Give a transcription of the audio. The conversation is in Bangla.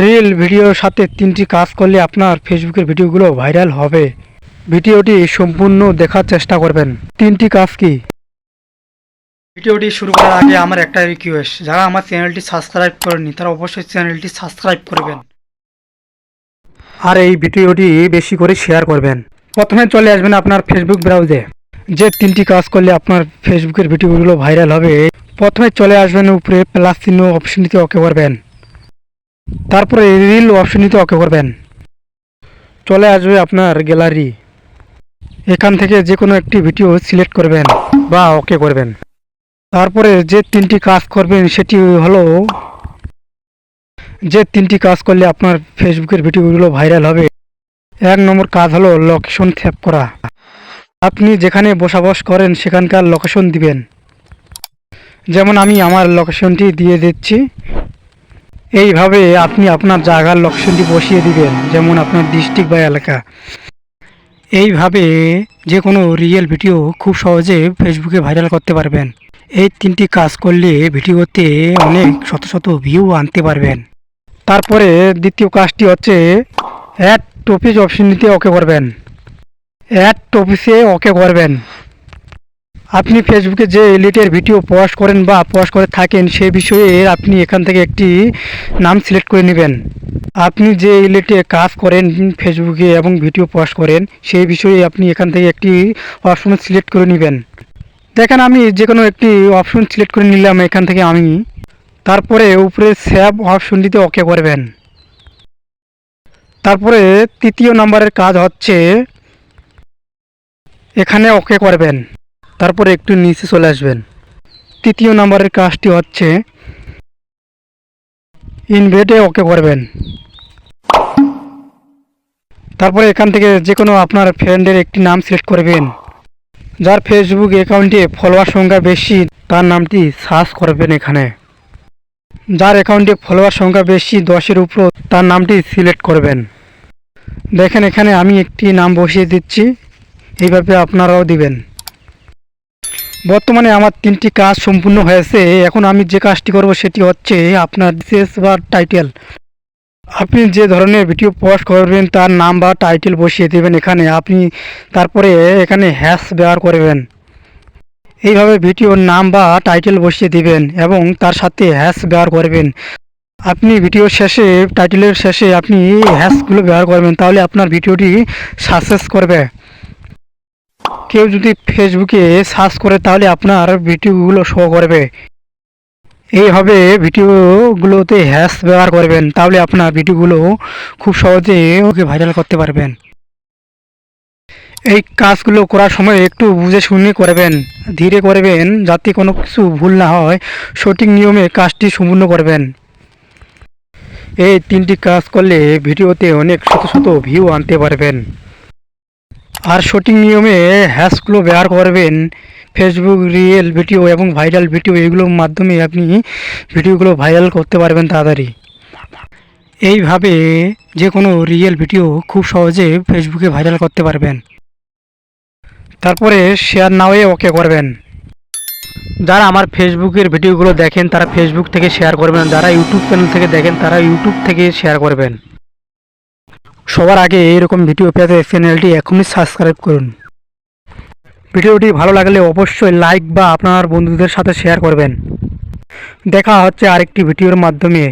রিল ভিডিওর সাথে তিনটি কাজ করলে আপনার ফেসবুকের ভিডিওগুলো ভাইরাল হবে। ভিডিওটি সম্পূর্ণ দেখার চেষ্টা করবেন। তিনটি কাজ কি? ভিডিওটি শুরু করার আগে আমার একটা রিকোয়েস্ট যারা আমার চ্যানেলটি সাবস্ক্রাইব করেনি তারা অবশ্যই চ্যানেলটি সাবস্ক্রাইব করবেন। আর এই ভিডিওটি বেশি করে শেয়ার করবেন। প্রথমে চলে আসবেন আপনার ফেসবুক ব্রাউজে যে তিনটি কাজ করলে আপনার ফেসবুকের ভিডিওগুলো ভাইরাল হবে, প্রথমে চলে আসবেন উপরে প্লাস চিহ্ন অপশনটিতে ওকে করবেন। তারপরে রিল অপশনটিতে ওকে করবেন। চলে আসবে আপনার গ্যালারি। এখান থেকে যে কোনো একটি ভিডিও সিলেক্ট করবেন বা ওকে করবেন। তারপরে যে তিনটি কাজ করবেন সেটি হলো, যে তিনটি কাজ করলে আপনার ফেসবুকের ভিডিওগুলো ভাইরাল হবে। এক নম্বর কাজ হলো লোকেশন থ্যাপ করা। আপনি যেখানে বসবাস করেন সেখানকার লোকেশন দিবেন। যেমন আমি আমার লোকেশনটি দিয়ে দিচ্ছি। এইভাবে আপনি আপনার জায়গার লোকেশনটি বসিয়ে দিবেন, যেমন আপনার ডিস্ট্রিক্ট বা এলাকা। এইভাবে যে কোনো রিয়েল ভিডিও খুব সহজে ফেসবুকে ভাইরাল করতে পারবেন। এই তিনটি কাজ করলে ভিডিওতে অনেক শত শত ভিউ আনতে পারবেন। তারপরে দ্বিতীয় কাজটি হচ্ছে অ্যাড টপিক অপশনটিতে ওকে করবেন। অ্যাড টপিসে ওকে করবেন। আপনি ফেসবুকে যে এলিটের ভিডিও পোস্ট করেন বা পোস্ট করে থাকেন সেই বিষয়ে আপনি এখান থেকে একটি নাম সিলেক্ট করে নেবেন। আপনি যে এলিটে কাজ করেন ফেসবুকে এবং ভিডিও পোস্ট করেন সেই বিষয়ে আপনি এখান থেকে একটি অপশন সিলেক্ট করে নেবেন। দেখেন আমি যে কোনো একটি অপশন সিলেক্ট করে নিলাম এখান থেকে আমি। তারপরে উপরে সেভ অপশনটিতে ওকে করবেন। তারপরে তৃতীয় নম্বরের কাজ হচ্ছে, এখানে ওকে করবেন। তারপরে একটু নিচে চলে আসবেন। তৃতীয় নম্বরের কাজটি হচ্ছে, ইনভেটে ওকে করবেন। তারপরে এখান থেকে যে কোনো আপনার ফ্রেন্ডের একটি নাম সিলেক্ট করবেন। যার ফেসবুক অ্যাকাউন্টে ফলোয়ার সংখ্যা বেশি, তার নামটি সার্চ করবেন এখানে। যার অ্যাকাউন্টে ফলোয়ার সংখ্যা বেশি, দশের উপর, তার নামটি সিলেক্ট করবেন। দেখেন এখানে আমি একটি নাম বসিয়ে দিচ্ছি, এইভাবে আপনারাও দিবেন। বর্তমানে আমার তিনটি কাজ সম্পূর্ণ হয়েছে। এখন আমি যে কাজটি করব সেটি হচ্ছে আপনার বিশেষ বা টাইটেল। আপনি যে ধরনের ভিডিও পোস্ট করবেন তার নাম বা টাইটেল বসিয়ে দেবেন এখানে। আপনি তারপরে এখানে হ্যাশ ব্যবহার করবেন। এইভাবে ভিডিওর নাম বা টাইটেল বসিয়ে দিবেন এবং তার সাথে হ্যাশ ব্যবহার করবেন। আপনি ভিডিওর শেষে, টাইটেলের শেষে আপনি হ্যাশগুলো ব্যবহার করবেন, তাহলে আপনার ভিডিওটি সাকসেস করবে। কেউ যদি ফেসবুকে সার্চ করে, তাহলে আপনার ভিডিওগুলো শো করবে। এইভাবে ভিডিওগুলোতে হ্যাশ ব্যবহার করবেন, তাহলে আপনার ভিডিওগুলো খুব সহজে ওকে ভাইরাল করতে পারবেন। এই কাজগুলো করার সময় একটু বুঝে শুনে করবেন, ধীরে করবেন, যাতে কোনো কিছু ভুল না হয়, সঠিক নিয়মে কাজটি সম্পূর্ণ করবেন। এই তিনটি কাজ করলে ভিডিওতে অনেক শত শত ভিউ আনতে পারবেন। আর সঠিক নিয়মে হ্যাশগুলো ব্যবহার করবেন। ফেসবুক রিয়েল ভিডিও এবং ভাইরাল ভিডিও এগুলোর মাধ্যমে আপনি ভিডিওগুলো ভাইরাল করতে পারবেন তাড়াতাড়ি। এইভাবে যে কোনো রিয়েল ভিডিও খুব সহজে ফেসবুকে ভাইরাল করতে পারবেন। তারপরে শেয়ার নাওয়ে ওকে করবেন। যারা আমার ফেসবুকের ভিডিওগুলো দেখেন, তারা ফেসবুক থেকে শেয়ার করবেন, যারা ইউটিউব চ্যানেল থেকে দেখেন, তারা ইউটিউব থেকে শেয়ার করবেন। সবার আগে এরকম ভিডিও পেতে চ্যানেলটি এখনই সাবস্ক্রাইব করুন। ভিডিওটি ভালো লাগলে অবশ্যই লাইক বা আপনার বন্ধুদের সাথে শেয়ার করবেন। দেখা হচ্ছে আরেকটি ভিডিওর মাধ্যমে।